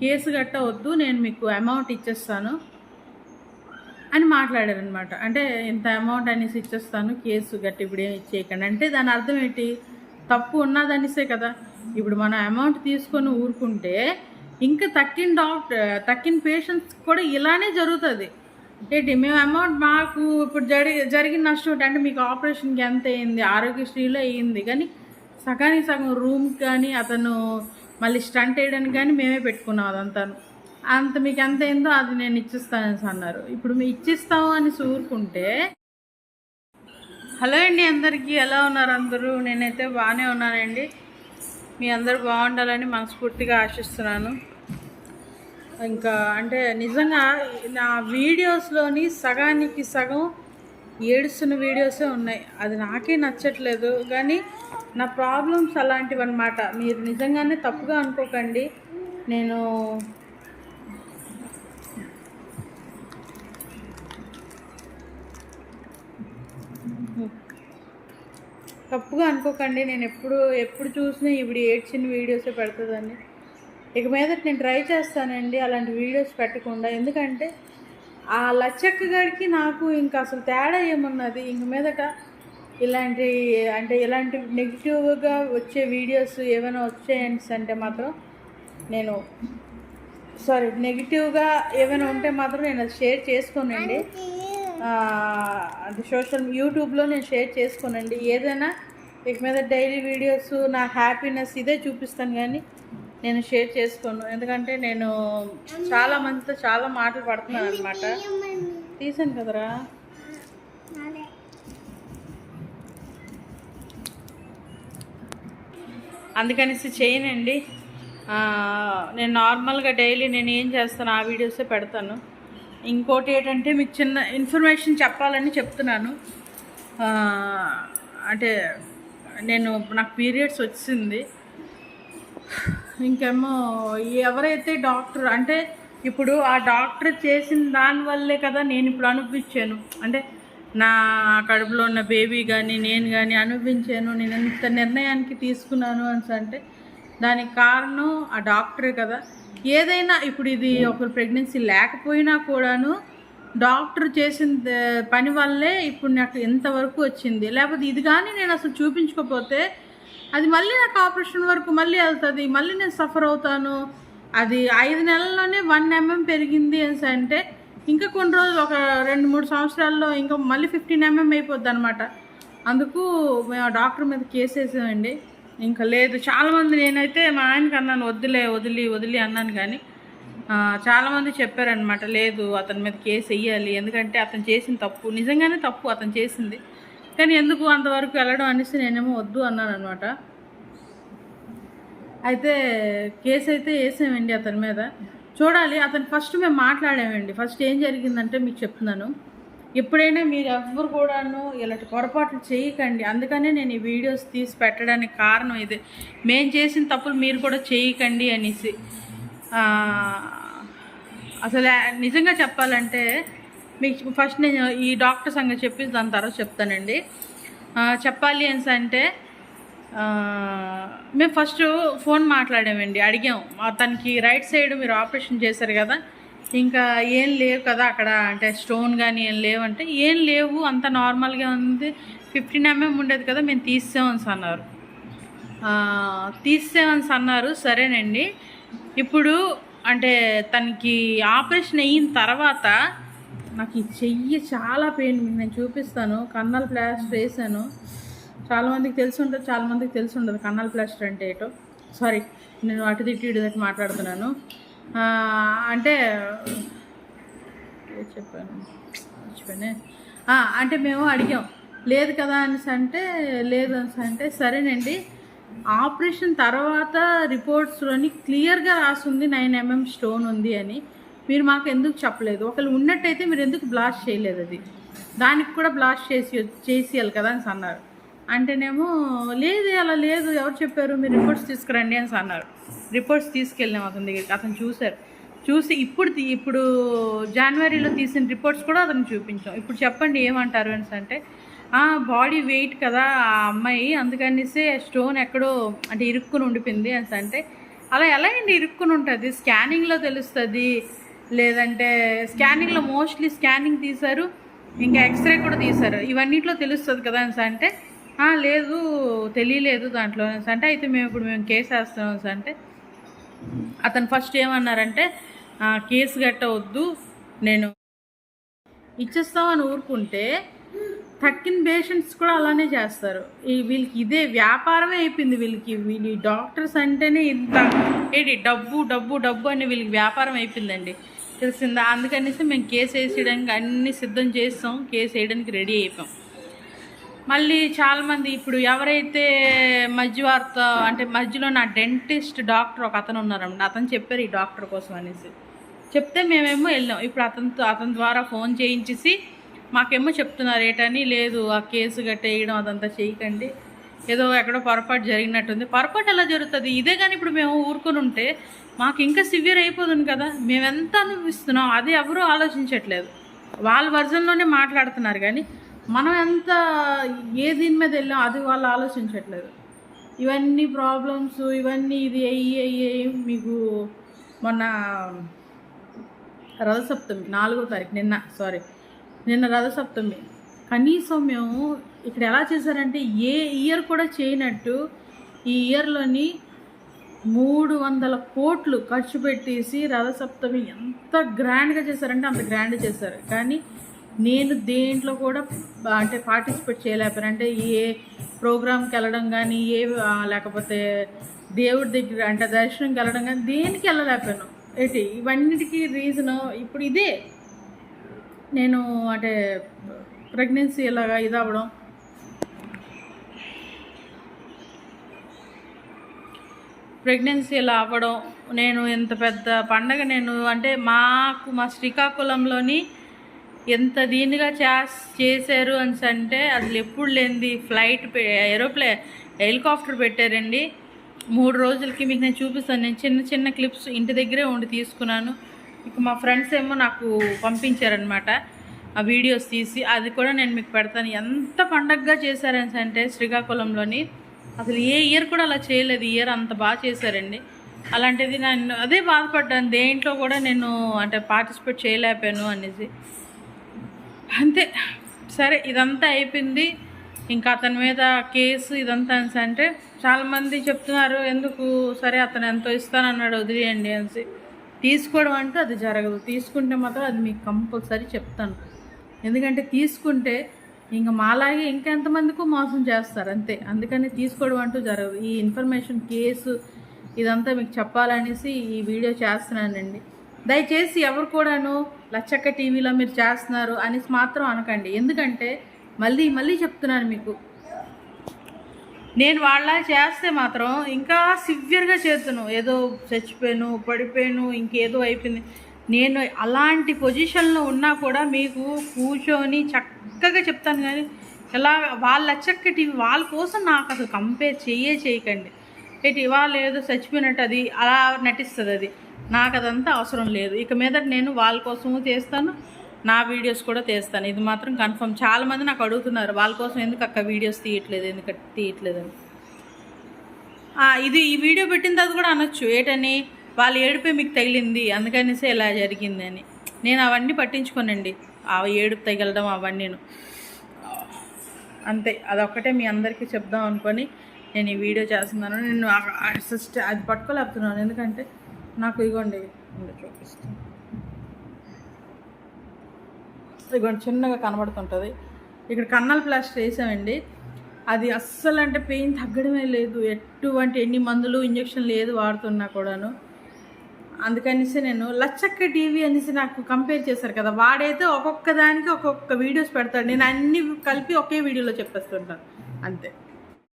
Case గట్ట వద్దు నేను మీకు అమౌంట్ ఇచ్చేస్తాను అని మాట్లాడారనమాట అంటే ఇంత అమౌంట్ అనేసి ఇచ్చేస్తాను కేసు గట్టి ఇప్పుడు ఏమి ఇచ్చేయకండి. అంటే దాని అర్థం ఏంటి? తప్పు ఉన్నదనిసే కదా. ఇప్పుడు మనం అమౌంట్ తీసుకొని ఊరుకుంటే ఇంకా తక్కిన డాక్టర్ తక్కిన పేషెంట్స్ కూడా ఇలానే జరుగుతుంది. ఏంటి మేము అమౌంట్ మాకు ఇప్పుడు జరిగి జరిగిన నష్టం ఏంటి? అంటే మీకు ఆపరేషన్కి ఎంత అయింది? ఆరోగ్యశ్రీలో అయ్యింది కానీ సగానికి సగం రూమ్ కానీ అతను మళ్ళీ స్టంట్ వేయడానికి కానీ మేమే పెట్టుకున్నాం అదంతాను. అంత మీకు ఎంత అయిందో అది నేను ఇచ్చిస్తానని అన్నారు. ఇప్పుడు మీ ఇచ్చిస్తాము అని చూరుకుంటే హలో అండి అందరికీ ఎలా ఉన్నారు అందరూ? నేనైతే బాగానే ఉన్నానండి. మీ అందరు బాగుండాలని మనస్ఫూర్తిగా ఆశిస్తున్నాను. ఇంకా అంటే నిజంగా నా వీడియోస్లోని సగానికి సగం ఏడుస్తున్న వీడియోసే ఉన్నాయి. అది నాకే నచ్చట్లేదు. కానీ నా ప్రాబ్లమ్స్ అలాంటివి అనమాట మీరు నిజంగానే తప్పుగా అనుకోకండి. నేను తప్పుగా అనుకోకండి. నేను ఎప్పుడు ఎప్పుడు చూసినా ఇప్పుడు ఏడ్చిన వీడియోసే పెడుతుందండి ఇక మీద నేను ట్రై చేస్తానండి అలాంటి వీడియోస్ పెట్టకుండా. ఎందుకంటే ఆ లచ్చక్క గడికి నాకు ఇంకా అసలు తేడా ఏమున్నది? ఇంక మీదట ఇలాంటి అంటే ఇలాంటి నెగిటివ్గా వచ్చే వీడియోస్ ఏమైనా వచ్చాయండి అంటే మాత్రం నేను సారీ నెగిటివ్గా ఏమైనా ఉంటే మాత్రం నేను అది షేర్ చేసుకోనండి. అది సోషల్ యూట్యూబ్లో నేను షేర్ చేసుకోనండి. ఏదైనా ఇక మీద డైలీ వీడియోస్ నా హ్యాపీనెస్ ఇదే చూపిస్తాను కానీ నేను షేర్ చేసుకోను. ఎందుకంటే నేను చాలా మందితో చాలా మాటలు పడుతున్నాను అనమాట తీసాను కదరా? అందుకనేసి చేయనండి. నేను నార్మల్గా డైలీ నేను ఏం చేస్తాను ఆ వీడియోసే పెడతాను. ఇంకోటి ఏంటంటే మీకు చిన్న ఇన్ఫర్మేషన్ చెప్పాలని చెప్తున్నాను. అంటే నేను నాకు పీరియడ్స్ వచ్చింది. ఇంకేమో ఎవరైతే డాక్టర్ అంటే ఇప్పుడు ఆ డాక్టర్ చేసిన దానివల్లే కదా నేను ఇప్పుడు అనిపించాను అంటే నా కడుపులో ఉన్న బేబీ కానీ నేను కానీ అనుభవించాను. నేను ఎంత నిర్ణయానికి తీసుకున్నాను అని అంటే దానికి కారణం ఆ డాక్టరే కదా. ఏదైనా ఇప్పుడు ఇది ఒక ప్రెగ్నెన్సీ లేకపోయినా కూడాను డాక్టర్ చేసిన పని వల్లే ఇప్పుడు నాకు ఎంతవరకు వచ్చింది. లేకపోతే ఇది కానీ నేను అసలు చూపించుకోకపోతే అది మళ్ళీ నాకు ఆపరేషన్ వరకు మళ్ళీ వెళ్తుంది మళ్ళీ నేను సఫర్ అవుతాను. అది ఐదు నెలల్లోనే వన్ ఎంఎం పెరిగింది అని అంటే ఇంకా కొన్ని రోజులు ఒక రెండు మూడు సంవత్సరాల్లో ఇంకా మళ్ళీ ఫిఫ్టీన్ ఎంఎం అయిపోద్ది అనమాట అందుకు మేము డాక్టర్ మీద కేసు వేసామండి. ఇంకా లేదు చాలామంది నేనైతే మా ఆయనకి అన్నాను వద్దులే వదిలి వదిలి అన్నాను కానీ చాలామంది చెప్పారనమాట లేదు అతని మీద కేసు వెయ్యాలి ఎందుకంటే అతను చేసిన తప్పు నిజంగానే తప్పు అతను చేసింది. కానీ ఎందుకు అంతవరకు వెళ్ళడం అనేసి నేనేమో వద్దు అన్నాను అనమాట అయితే కేసు అయితే వేసామండి అతని మీద. చూడాలి. అతను ఫస్ట్ మేము మాట్లాడామండి. ఫస్ట్ ఏం జరిగిందంటే మీకు చెప్తున్నాను. ఎప్పుడైనా మీరు ఎవ్వరు కూడాను ఇలాంటి పొరపాట్లు చేయకండి. అందుకనే నేను ఈ వీడియోస్ తీసి పెట్టడానికి కారణం ఇది. మేము చేసిన తప్పులు మీరు కూడా చేయకండి అనేసి. అసలు నిజంగా చెప్పాలంటే మీకు ఫస్ట్ నేను ఈ డాక్టర్ సంగతి చెప్పి దాని తర్వాత చెప్తానండి. చెప్పాలి అని అంటే మేము ఫస్ట్ ఫోన్ మాట్లాడామండి. అడిగాం. అతనికి రైట్ సైడ్ మీరు ఆపరేషన్ చేశారు కదా ఇంకా ఏం లేవు కదా అక్కడ అంటే స్టోన్ కానీ ఏం లేవంటే ఏం లేవు అంత నార్మల్గా ఉంది ఫిఫ్టీన్ ఎంఎం ఉండేది కదా మేము తీసామని అన్నారు. ఆ, తీసేవన్స్ అన్నారు సరేనండి. ఇప్పుడు అంటే తనకి ఆపరేషన్ అయిన తర్వాత నాకు ఈ చెయ్యి చాలా పెయిన్ నేను చూపిస్తాను కన్నాల్ ప్లాస్టర్ వేసాను. చాలామందికి తెలిసి ఉంటుంది చాలామందికి తెలిసి ఉండదు. కన్నాల ప్లాస్టర్ అంటే ఏటో. సారీ నేను అటు తిట్టి ఇటు తిట్టి మాట్లాడుతున్నాను. అంటే చెప్పాను? మర్చిపోయానే. అంటే మేము అడిగాం లేదు కదా అనేసి అంటే లేదు అనేసి అంటే సరేనండి. ఆపరేషన్ తర్వాత రిపోర్ట్స్లోని క్లియర్గా రాసింది నైన్ ఎంఎం స్టోన్ ఉంది అని. మీరు మాకు ఎందుకు చెప్పలేదు? ఒకళ్ళు ఉన్నట్టయితే మీరు ఎందుకు బ్లాస్ట్ చేయలేదు అది? దానికి కూడా బ్లాస్ట్ చేసి చేసేయాలి కదా అని అన్నారు. అంటేనేమో లేదు అలా లేదు ఎవరు చెప్పారు? మీరు రిపోర్ట్స్ తీసుకురండి అని అన్నారు. రిపోర్ట్స్ తీసుకెళ్ళాం అతని దగ్గరికి అతను చూశారు. చూసి ఇప్పుడు తీ- ఇప్పుడు జనవరిలో తీసిన రిపోర్ట్స్ కూడా అతను చూపించాం. ఇప్పుడు చెప్పండి ఏమంటారు అని అంటే బాడీ వెయిట్ కదా ఆ అమ్మాయి అందుకనేసే స్టోన్ ఎక్కడో అంటే ఇరుక్కుని ఉండిపోయింది అని అంటే అలా ఎలా అండి ఇరుక్కుని ఉంటుంది? స్కానింగ్లో తెలుస్తుంది. లేదంటే స్కానింగ్లో మోస్ట్లీ స్కానింగ్ తీశారు ఇంకా ఎక్స్రే కూడా తీశారు. ఇవన్నిట్లో తెలుస్తుంది కదా అని అంటే లేదు తెలియలేదు దాంట్లో. అంటే అయితే మేము ఇప్పుడు మేము కేసు వేస్తున్నాం అంటే అతను ఫస్ట్ ఏమన్నారంటే కేసు గట్ట వద్దు నేను ఇచ్చేస్తామని ఊరుకుంటే తక్కిన పేషెంట్స్ కూడా అలానే చేస్తారు. ఈ వీళ్ళకి ఇదే వ్యాపారమే అయిపోయింది వీళ్ళకి. వీళ్ళు డాక్టర్స్ అంటేనే ఇంత ఏంటి డబ్బు డబ్బు డబ్బు అని వీళ్ళకి వ్యాపారం అయిపోయిందండి. తెలిసిందా? అందుకనేసి మేము కేసు వేసేయడానికి అన్ని సిద్ధం చేస్తాం కేసు వేయడానికి రెడీ అయిపోయాం. మళ్ళీ చాలామంది ఇప్పుడు ఎవరైతే మధ్యవార్త అంటే మధ్యలో నా డెంటిస్ట్ డాక్టర్ ఒక అతను ఉన్నారండి అతను చెప్పారు ఈ డాక్టర్ కోసం అనేసి. చెప్తే మేమేమో వెళ్ళాం. ఇప్పుడు అతనితో అతని ద్వారా ఫోన్ చేయించేసి మాకేమో చెప్తున్నారు ఏటని? లేదు ఆ కేసు గట్ట వేయడం అదంతా చేయకండి. ఏదో ఎక్కడో పొరపాటు జరిగినట్టుంది. పొరపాటు ఎలా జరుగుతుంది? ఇదే కానీ ఇప్పుడు మేము ఊరుకొని ఉంటే మాకు ఇంకా సివియర్ అయిపోతుంది కదా. మేము ఎంత అనుభవిస్తున్నాం అది ఎవరూ ఆలోచించట్లేదు. వాళ్ళ వర్జన్లోనే మాట్లాడుతున్నారు కానీ మనం ఎంత ఏ దీని మీద వెళ్ళాం అది వాళ్ళు ఆలోచించట్లేదు. ఇవన్నీ ప్రాబ్లమ్స్ ఇవన్నీ ఇది అయ్యి అయ్యి మీకు మొన్న రథసప్తమి నాలుగో తారీఖు నిన్న సారీ నిన్న రథసప్తమి. కనీసం మేము ఇక్కడ ఎలా చేశారంటే ఏ ఇయర్ కూడా చేయనట్టు ఈ ఇయర్లోని మూడు వందల కోట్లు ఖర్చు పెట్టేసి రథసప్తమి ఎంత గ్రాండ్గా చేశారంటే అంత గ్రాండ్ చేశారు. కానీ నేను దేంట్లో కూడా అంటే పార్టిసిపేట్ చేయలేకపోయాను. అంటే ఏ ప్రోగ్రామ్కి వెళ్ళడం కానీ ఏ లేకపోతే దేవుడి దగ్గర అంటే దర్శనంకి వెళ్ళడం కానీ దేనికి వెళ్ళలేకపోయాను. ఏంటి? ఇవన్నిటికీ రీజను ఇప్పుడు ఇదే. నేను అంటే ప్రెగ్నెన్సీ ఇలాగా ఇది అవ్వడం. ప్రెగ్నెన్సీ ఇలా అవ్వడం. నేను ఇంత పెద్ద పండగ నేను అంటే మాకు మా శ్రీకాకుళంలోని ఎంత దీనిగా చేస్ చేశారు అని అంటే అసలు ఎప్పుడు లేనిది ఫ్లైట్ ఏరోప్లే హెలికాప్టర్ పెట్టారండి. మూడు రోజులకి మీకు నేను చూపిస్తాను. నేను చిన్న చిన్న క్లిప్స్ ఇంటి దగ్గరే ఉండి తీసుకున్నాను. ఇక మా ఫ్రెండ్స్ ఏమో నాకు పంపించారనమాట ఆ వీడియోస్ తీసి అది కూడా నేను మీకు పెడతాను. ఎంత పండగగా చేశారని అంటే శ్రీకాకుళంలోని. అసలు ఏ ఇయర్ కూడా అలా చేయలేదు. ఇయర్ అంత బాగా చేశారండి. అలాంటిది నేను అదే బాధపడ్డాను. దేంట్లో కూడా నేను అంటే పార్టిసిపేట్ చేయలేకపోయాను అనేసి. అంతే. సరే ఇదంతా అయిపోయింది. ఇంకా అతని మీద కేసు ఇదంతా అనేసి అంటే చాలామంది చెప్తున్నారు ఎందుకు? సరే అతను ఎంతో ఇస్తానన్నాడు వదిలేయండి అనేసి. తీసుకోవడం అంటే అది జరగదు. తీసుకుంటే మాత్రం అది మీకు కంపల్సరీ చెప్తాను. ఎందుకంటే తీసుకుంటే ఇంకా మాలాగే ఇంకెంతమందికి మోసం చేస్తారు అంతే. అందుకని తీసుకోవడం అంటూ జరగదు. ఈ ఇన్ఫర్మేషన్ కేసు ఇదంతా మీకు చెప్పాలనేసి ఈ వీడియో చేస్తున్నానండి. దయచేసి ఎవరు కూడాను లచ్చక్క టీవీలో మీరు చేస్తున్నారు అనేసి మాత్రం అనకండి. ఎందుకంటే మళ్ళీ మళ్ళీ చెప్తున్నాను మీకు. నేను వాళ్ళ చేస్తే మాత్రం ఇంకా సివియర్గా చేస్తాను ఏదో చచ్చిపోయాను పడిపోయాను ఇంకేదో అయిపోయింది. నేను అలాంటి పొజిషన్లో ఉన్నా కూడా మీకు కూర్చొని చక్కగా చెప్తాను కానీ ఎలా వాళ్ళ చక్కటి వాళ్ళ కోసం నాకు అసలు కంపేర్ చేయే చేయకండి. ఇటు వాళ్ళు ఏదో చచ్చిపోయినట్టు అది అలా నటిస్తుంది అది. నాకు అదంతా అవసరం లేదు. ఇక మీద నేను వాళ్ళ కోసము చేస్తాను. నా వీడియోస్ కూడా తీస్తాను. ఇది మాత్రం కన్ఫర్మ్. చాలామంది నాకు అడుగుతున్నారు వాళ్ళ కోసం ఎందుకు అక్క వీడియోస్ తీయట్లేదు ఎందుకు తీయట్లేదని. ఇది ఈ వీడియో పెట్టిన తర్వాత కూడా అనొచ్చు. ఏటని? వాళ్ళు ఏడుపే మీకు తగిలింది. అందుకనేసే ఇలా జరిగింది అని నేను అవన్నీ పట్టించుకోనండి. ఆ ఏడుపు తగలడం అవన్నీను. అంతే. అదొక్కటే మీ అందరికీ చెప్దాం అనుకొని నేను ఈ వీడియో చేస్తున్నాను. నేను సిస్ట్ అది పట్టుకోలేకపోతున్నాను. ఎందుకంటే నాకు ఇగోండి. చూపిస్తాను ఇగోండి చిన్నగా కనబడుతుంటుంది. ఇక్కడ కన్నాల ప్లాస్టర్ వేసామండి. అది అస్సలు అంటే పెయిన్ తగ్గడమే లేదు. ఎటువంటి ఎన్ని మందులు ఇంజక్షన్లు ఏది వాడుతున్నా కూడాను. అందుకనేసి నేను లచ్చక్క టీవీ అనేసి నాకు కంపేర్ చేశారు కదా. వాడైతే ఒక్కొక్క దానికి ఒక్కొక్క వీడియోస్ పెడతాడు. నేను అన్ని కలిపి ఒకే వీడియోలో చెప్పేస్తుంటాను అంతే.